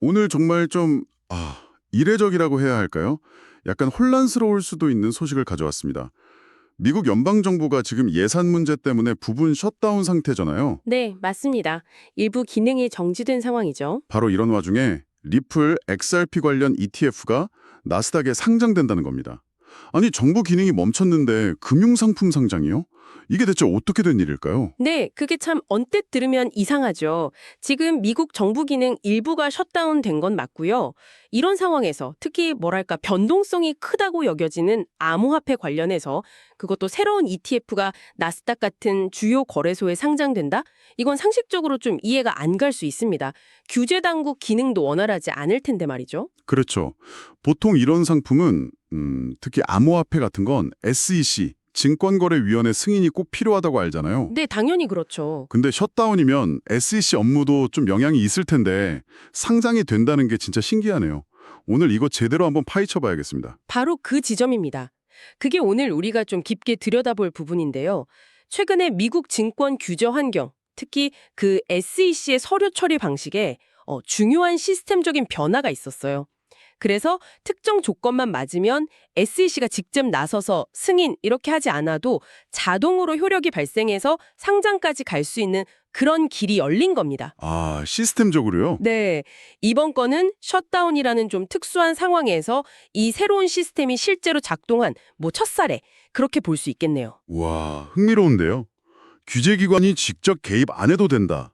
오늘 정말 좀, 아, 이례적이라고 해야 할까요? 약간 혼란스러울 수도 있는 소식을 가져왔습니다. 미국 연방정부가 지금 예산 문제 때문에 부분 셧다운 상태잖아요. 네, 맞습니다. 일부 기능이 정지된 상황이죠. 바로 이런 와중에 리플 XRP 관련 ETF가 나스닥에 상장된다는 겁니다. 아니, 정부 기능이 멈췄는데 금융상품 상장이요? 이게 대체 어떻게 된 일일까요? 네, 그게 참 언뜻 들으면 이상하죠. 지금 미국 정부 기능 일부가 셧다운 된 건 맞고요. 이런 상황에서 특히 뭐랄까 변동성이 크다고 여겨지는 암호화폐 관련해서 그것도 새로운 ETF가 나스닥 같은 주요 거래소에 상장된다? 이건 상식적으로 좀 이해가 안 갈 수 있습니다. 규제 당국 기능도 원활하지 않을 텐데 말이죠. 그렇죠. 보통 이런 상품은 음, 특히 암호화폐 같은 건 SEC, 증권거래위원회 승인이 꼭 필요하다고 알잖아요. 네, 당연히 그렇죠. 근데 셧다운이면 SEC 업무도 좀 영향이 있을 텐데 상장이 된다는 게 진짜 신기하네요. 오늘 이거 제대로 한번 파헤쳐 봐야겠습니다. 바로 그 지점입니다. 그게 오늘 우리가 좀 깊게 들여다볼 부분인데요. 최근에 미국 증권 규제 환경, 특히 그 SEC의 서류 처리 방식에 어, 중요한 시스템적인 변화가 있었어요. 그래서 특정 조건만 맞으면 SEC가 직접 나서서 승인 이렇게 하지 않아도 자동으로 효력이 발생해서 상장까지 갈 수 있는 그런 길이 열린 겁니다. 아, 시스템적으로요? 네. 이번 건은 셧다운이라는 좀 특수한 상황에서 이 새로운 시스템이 실제로 작동한 뭐 첫사례 그렇게 볼 수 있겠네요. 와, 흥미로운데요. 규제기관이 직접 개입 안 해도 된다.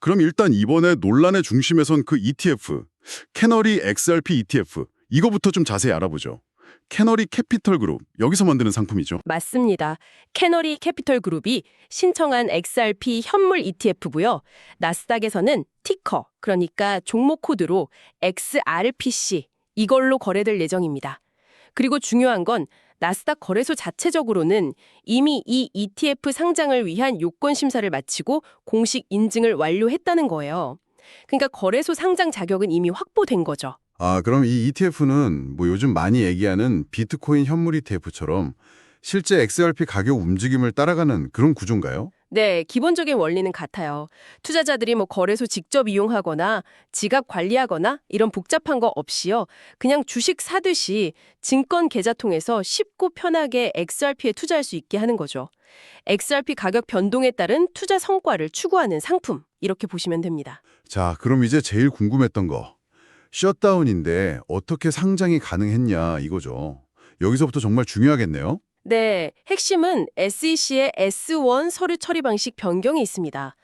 그럼 일단 이번에 논란의 중심에선 그 ETF, 캐너리 XRP ETF, 이거부터 좀 자세히 알아보죠. 캐너리 캐피털 그룹, 여기서 만드는 상품이죠. 맞습니다. 캐너리 캐피털 그룹이 신청한 XRP 현물 ETF고요. 나스닥에서는 티커, 그러니까 종목 코드로 XRPC 이걸로 거래될 예정입니다. 그리고 중요한 건 나스닥 거래소 자체적으로는 이미 이 ETF 상장을 위한 요건 심사를 마치고 공식 인증을 완료했다는 거예요. 그러니까 거래소 상장 자격은 이미 확보된 거죠. 아, 그럼 이 ETF는 뭐 요즘 많이 얘기하는 비트코인 현물 ETF처럼 실제 XRP 가격 움직임을 따라가는 그런 구조인가요? 네, 기본적인 원리는 같아요. 투자자들이 뭐 거래소 직접 이용하거나 지갑 관리하거나 이런 복잡한 거 없이요. 그냥 주식 사듯이 증권 계좌 통해서 쉽고 편하게 XRP에 투자할 수 있게 하는 거죠. XRP 가격 변동에 따른 투자 성과를 추구하는 상품 이렇게 보시면 됩니다. 자, 그럼 이제 제일 궁금했던 거. 셧다운인데 어떻게 상장이 가능했냐 이거죠. 여기서부터 정말 중요하겠네요. 네, 핵심은 SEC의 S1 서류 처리 방식 변경이 있습니다.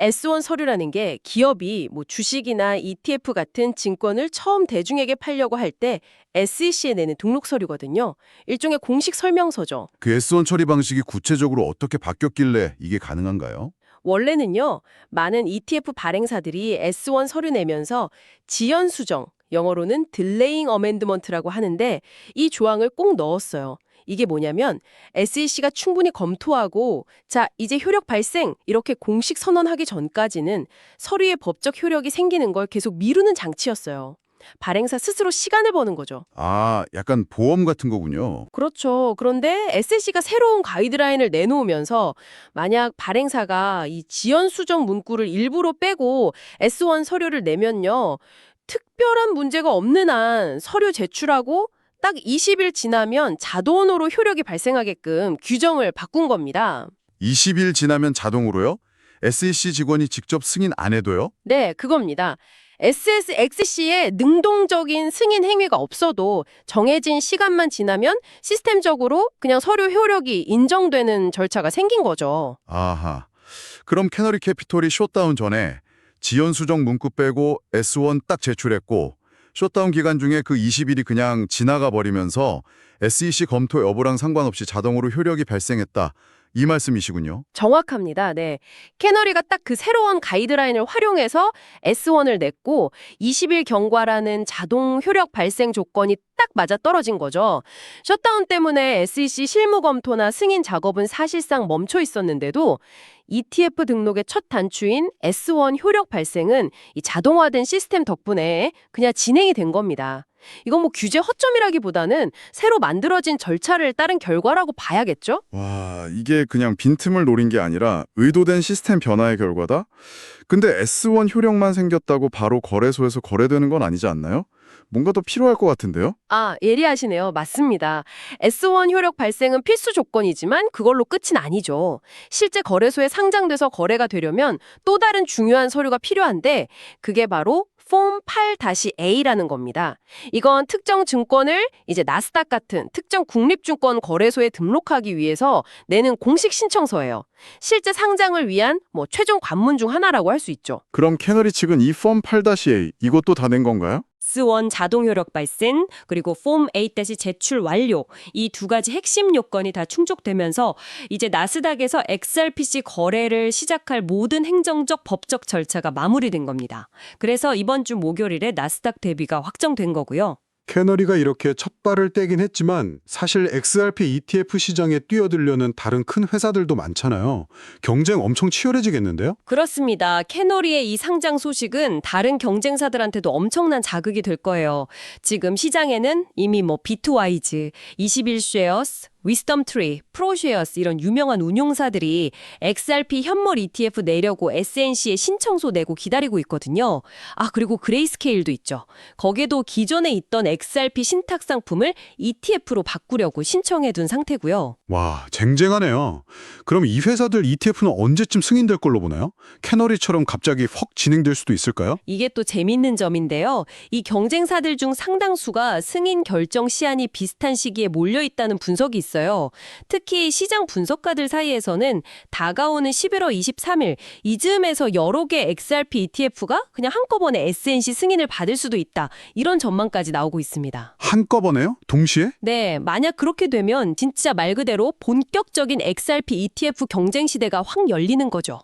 S1 서류라는 게 기업이 뭐 주식이나 ETF 같은 증권을 처음 대중에게 팔려고 할 때 SEC에 내는 등록 서류거든요. 일종의 공식 설명서죠. 그 S1 처리 방식이 구체적으로 어떻게 바뀌었길래 이게 가능한가요? 원래는요, 많은 ETF 발행사들이 S1 서류 내면서 지연 수정, 영어로는 Delaying Amendment라고 하는데 이 조항을 꼭 넣었어요. 이게 뭐냐면 SEC가 충분히 검토하고 자, 이제 효력 발생 이렇게 공식 선언하기 전까지는 서류의 법적 효력이 생기는 걸 계속 미루는 장치였어요. 발행사 스스로 시간을 버는 거죠. 아, 약간 보험 같은 거군요. 그렇죠. 그런데 SEC가 새로운 가이드라인을 내놓으면서 만약 발행사가 이 지연 수정 문구를 일부러 빼고 S1 서류를 내면요. 특별한 문제가 없는 한 서류 제출하고 딱 20일 지나면 자동으로 효력이 발생하게끔 규정을 바꾼 겁니다. 20일 지나면 자동으로요? SEC 직원이 직접 승인 안 해도요? 네, 그겁니다. SSXC의 능동적인 승인 행위가 없어도 정해진 시간만 지나면 시스템적으로 그냥 서류 효력이 인정되는 절차가 생긴 거죠. 아하. 그럼 캐너리 캐피털이 숏다운 전에 지연 수정 문구 빼고 S1 딱 제출했고 숏다운 기간 중에 그 20일이 그냥 지나가 버리면서 SEC 검토 여부랑 상관없이 자동으로 효력이 발생했다. 이 말씀이시군요. 정확합니다. 네. 캐너리가 딱 그 새로운 가이드라인을 활용해서 S1을 냈고 20일 경과라는 자동 효력 발생 조건이 딱 맞아 떨어진 거죠. 셧다운 때문에 SEC 실무 검토나 승인 작업은 사실상 멈춰 있었는데도 ETF 등록의 첫 단추인 S1 효력 발생은 이 자동화된 시스템 덕분에 그냥 진행이 된 겁니다. 이건 뭐 규제 허점이라기보다는 새로 만들어진 절차를 따른 결과라고 봐야겠죠? 와, 이게 그냥 빈틈을 노린 게 아니라 의도된 시스템 변화의 결과다? 근데 S1 효력만 생겼다고 바로 거래소에서 거래되는 건 아니지 않나요? 뭔가 더 필요할 것 같은데요? 아, 예리하시네요. 맞습니다. S1 효력 발생은 필수 조건이지만 그걸로 끝은 아니죠. 실제 거래소에 상장돼서 거래가 되려면 또 다른 중요한 서류가 필요한데 그게 바로 폼 8-A라는 겁니다. 이건 특정 증권을 이제 나스닥 같은 특정 국립증권 거래소에 등록하기 위해서 내는 공식 신청서예요. 실제 상장을 위한 뭐 최종 관문 중 하나라고 할 수 있죠. 그럼 캐너리 측은 이 폼 8-A 이것도 다 낸 건가요? S1 자동 효력 발생, 그리고 폼8 제출 완료 이 두 가지 핵심 요건이 다 충족되면서 이제 나스닥에서 XRPC 거래를 시작할 모든 행정적 법적 절차가 마무리된 겁니다. 그래서 이번 주 목요일에 나스닥 데뷔가 확정된 거고요. 캐너리가 이렇게 첫 발을 떼긴 했지만 사실 XRP ETF 시장에 뛰어들려는 다른 큰 회사들도 많잖아요. 경쟁 엄청 치열해지겠는데요? 그렇습니다. 캐너리의 이 상장 소식은 다른 경쟁사들한테도 엄청난 자극이 될 거예요. 지금 시장에는 이미 뭐 비트와이즈, 21쉐어스, 위스덤 트리, 프로쉐어스 이런 유명한 운용사들이 XRP 현물 ETF 내려고 SNC에 신청서 내고 기다리고 있거든요. 아, 그리고 그레이스케일도 있죠. 거기에도 기존에 있던 XRP 신탁 상품을 ETF로 바꾸려고 신청해 둔 상태고요. 와, 쟁쟁하네요. 그럼 이 회사들 ETF는 언제쯤 승인될 걸로 보나요? 캐너리처럼 갑자기 확 진행될 수도 있을까요? 이게 또 재밌는 점인데요. 이 경쟁사들 중 상당수가 승인 결정 시한이 비슷한 시기에 몰려 있다는 분석이 있어요. 특히 시장 분석가들 사이에서는 다가오는 11월 23일 이즈음에서 여러 개 XRP ETF가 그냥 한꺼번에 SNC 승인을 받을 수도 있다. 이런 전망까지 나오고 있습니다. 한꺼번에요? 동시에? 네, 만약 그렇게 되면 진짜 말 그대로 본격적인 XRP ETF 경쟁 시대가 확 열리는 거죠.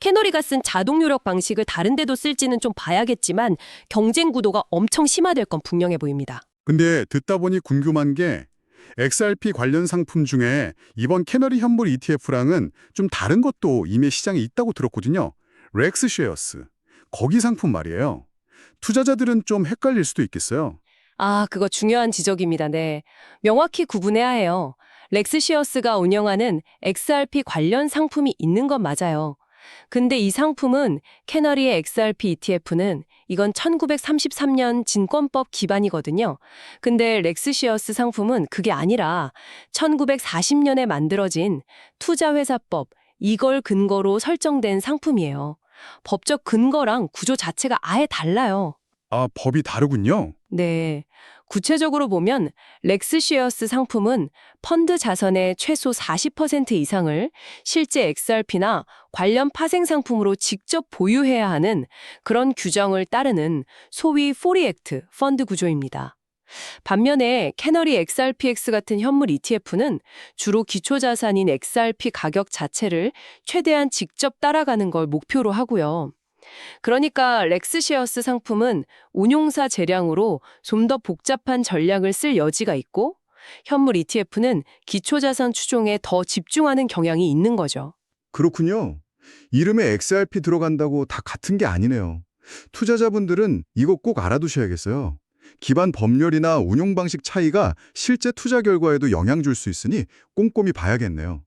캐너리가 쓴 자동 요력 방식을 다른 데도 쓸지는 좀 봐야겠지만 경쟁 구도가 엄청 심화될 건 분명해 보입니다. 근데 듣다 보니 궁금한 게 XRP 관련 상품 중에 이번 캐너리 현물 ETF랑은 좀 다른 것도 이미 시장에 있다고 들었거든요. 렉스 쉐어스. 거기 상품 말이에요. 투자자들은 좀 헷갈릴 수도 있겠어요. 아, 그거 중요한 지적입니다. 네. 명확히 구분해야 해요. 렉스시어스가 운영하는 XRP 관련 상품이 있는 건 맞아요. 근데 이 상품은 캐너리의 XRP ETF는 이건 1933년 진권법 기반이거든요. 근데 렉스시어스 상품은 그게 아니라 1940년에 만들어진 투자회사법 이걸 근거로 설정된 상품이에요. 법적 근거랑 구조 자체가 아예 달라요. 아, 법이 다르군요. 네. 구체적으로 보면 렉스시어스 상품은 펀드 자산의 최소 40% 이상을 실제 XRP나 관련 파생 상품으로 직접 보유해야 하는 그런 규정을 따르는 소위 포리액트 펀드 구조입니다. 반면에 캐너리 XRPX 같은 현물 ETF는 주로 기초 자산인 XRP 가격 자체를 최대한 직접 따라가는 걸 목표로 하고요. 그러니까 렉스시어스 상품은 운용사 재량으로 좀 더 복잡한 전략을 쓸 여지가 있고 현물 ETF는 기초자산 추종에 더 집중하는 경향이 있는 거죠. 그렇군요. 이름에 XRP 들어간다고 다 같은 게 아니네요. 투자자분들은 이거 꼭 알아두셔야겠어요. 기반 법률이나 운용 방식 차이가 실제 투자 결과에도 영향 줄 수 있으니 꼼꼼히 봐야겠네요.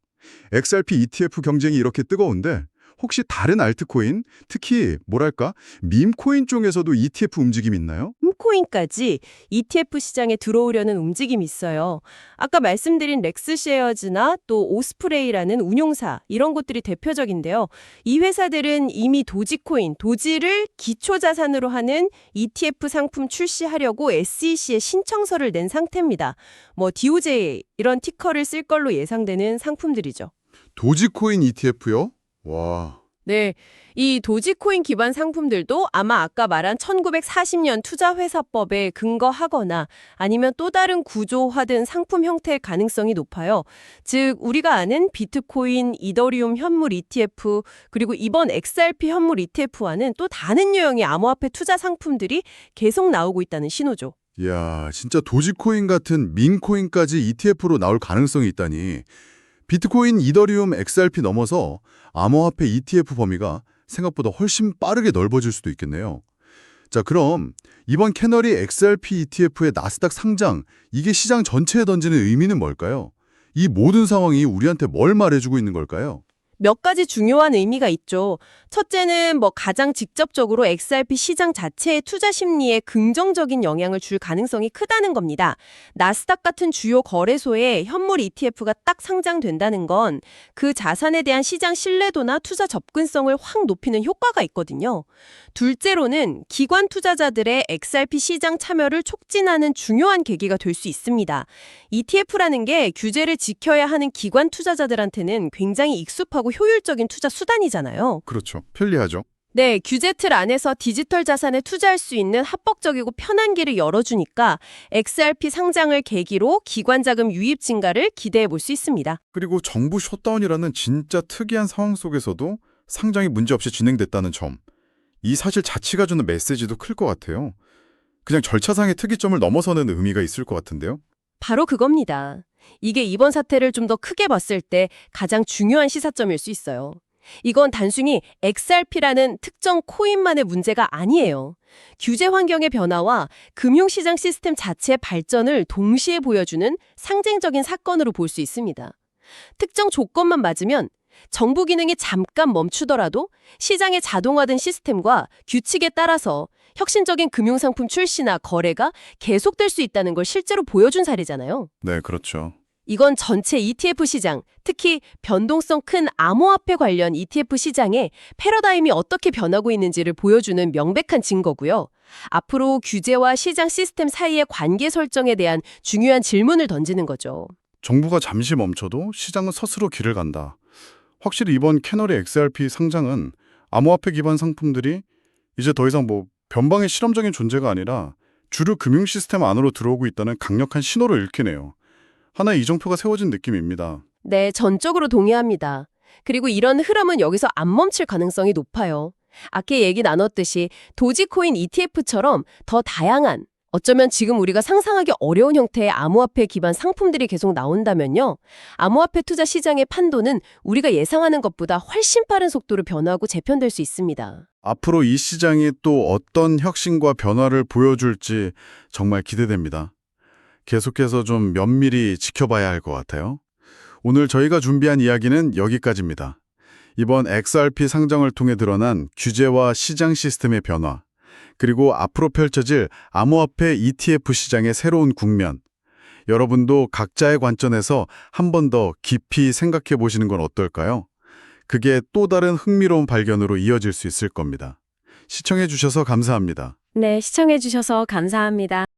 XRP ETF 경쟁이 이렇게 뜨거운데 혹시 다른 알트코인, 특히 뭐랄까 밈코인 쪽에서도 ETF 움직임 있나요? 홈코인까지 ETF 시장에 들어오려는 움직임이 있어요. 아까 말씀드린 렉스쉐어즈나 또 오스프레이라는 운용사 이런 것들이 대표적인데요. 이 회사들은 이미 도지코인, 도지를 기초 자산으로 하는 ETF 상품 출시하려고 SEC에 신청서를 낸 상태입니다. 뭐 DOJ 이런 티커를 쓸 걸로 예상되는 상품들이죠. 도지코인 ETF요? 와. 네, 이 도지코인 기반 상품들도 아마 아까 말한 1940년 투자회사법에 근거하거나 아니면 또 다른 구조화된 상품 형태의 가능성이 높아요. 즉, 우리가 아는 비트코인, 이더리움 현물 ETF, 그리고 이번 XRP 현물 ETF와는 또 다른 유형의 암호화폐 투자 상품들이 계속 나오고 있다는 신호죠. 이야, 진짜 도지코인 같은 민코인까지 ETF로 나올 가능성이 있다니. 비트코인, 이더리움, XRP 넘어서 암호화폐 ETF 범위가 생각보다 훨씬 빠르게 넓어질 수도 있겠네요. 자, 그럼 이번 캐너리 XRP ETF의 나스닥 상장, 이게 시장 전체에 던지는 의미는 뭘까요? 이 모든 상황이 우리한테 뭘 말해주고 있는 걸까요? 몇 가지 중요한 의미가 있죠. 첫째는 뭐 가장 직접적으로 XRP 시장 자체의 투자 심리에 긍정적인 영향을 줄 가능성이 크다는 겁니다. 나스닥 같은 주요 거래소에 현물 ETF가 딱 상장된다는 건 그 자산에 대한 시장 신뢰도나 투자 접근성을 확 높이는 효과가 있거든요. 둘째로는 기관 투자자들의 XRP 시장 참여를 촉진하는 중요한 계기가 될 수 있습니다. ETF라는 게 규제를 지켜야 하는 기관 투자자들한테는 굉장히 익숙 하고 효율적인 투자 수단이잖아요. 그렇죠. 편리하죠. 네, 규제 틀 안에서 디지털 자산에 투자할 수 있는 합법적이고 편한 길을 열어주니까 XRP 상장을 계기로 기관 자금 유입 증가를 기대해 볼 수 있습니다. 그리고 정부 셧다운이라는 진짜 특이한 상황 속에서도 상장이 문제없이 진행됐다는 점. 이 사실 자체가 주는 메시지도 클 것 같아요. 그냥 절차상의 특이점을 넘어서는 의미가 있을 것 같은데요. 바로 그겁니다. 이게 이번 사태를 좀 더 크게 봤을 때 가장 중요한 시사점일 수 있어요. 이건 단순히 XRP라는 특정 코인만의 문제가 아니에요. 규제 환경의 변화와 금융시장 시스템 자체의 발전을 동시에 보여주는 상징적인 사건으로 볼 수 있습니다. 특정 조건만 맞으면 정부 기능이 잠깐 멈추더라도 시장의 자동화된 시스템과 규칙에 따라서 혁신적인 금융상품 출시나 거래가 계속될 수 있다는 걸 실제로 보여준 사례잖아요. 네, 그렇죠. 이건 전체 ETF 시장, 특히 변동성 큰 암호화폐 관련 ETF 시장의 패러다임이 어떻게 변하고 있는지를 보여주는 명백한 증거고요. 앞으로 규제와 시장 시스템 사이의 관계 설정에 대한 중요한 질문을 던지는 거죠. 정부가 잠시 멈춰도 시장은 스스로 길을 간다. 확실히 이번 캐널의 XRP 상장은 암호화폐 기반 상품들이 이제 더 이상 뭐 변방의 실험적인 존재가 아니라 주류 금융 시스템 안으로 들어오고 있다는 강력한 신호를 읽히네요. 하나의 이정표가 세워진 느낌입니다. 네, 전적으로 동의합니다. 그리고 이런 흐름은 여기서 안 멈출 가능성이 높아요. 아까 얘기 나눴듯이 도지코인 ETF처럼 더 다양한 어쩌면 지금 우리가 상상하기 어려운 형태의 암호화폐 기반 상품들이 계속 나온다면요. 암호화폐 투자 시장의 판도는 우리가 예상하는 것보다 훨씬 빠른 속도로 변화하고 재편될 수 있습니다. 앞으로 이 시장이 또 어떤 혁신과 변화를 보여줄지 정말 기대됩니다. 계속해서 좀 면밀히 지켜봐야 할 것 같아요. 오늘 저희가 준비한 이야기는 여기까지입니다. 이번 XRP 상장을 통해 드러난 규제와 시장 시스템의 변화, 그리고 앞으로 펼쳐질 암호화폐 ETF 시장의 새로운 국면. 여러분도 각자의 관점에서 한 번 더 깊이 생각해 보시는 건 어떨까요? 그게 또 다른 흥미로운 발견으로 이어질 수 있을 겁니다. 시청해 주셔서 감사합니다. 네, 시청해 주셔서 감사합니다.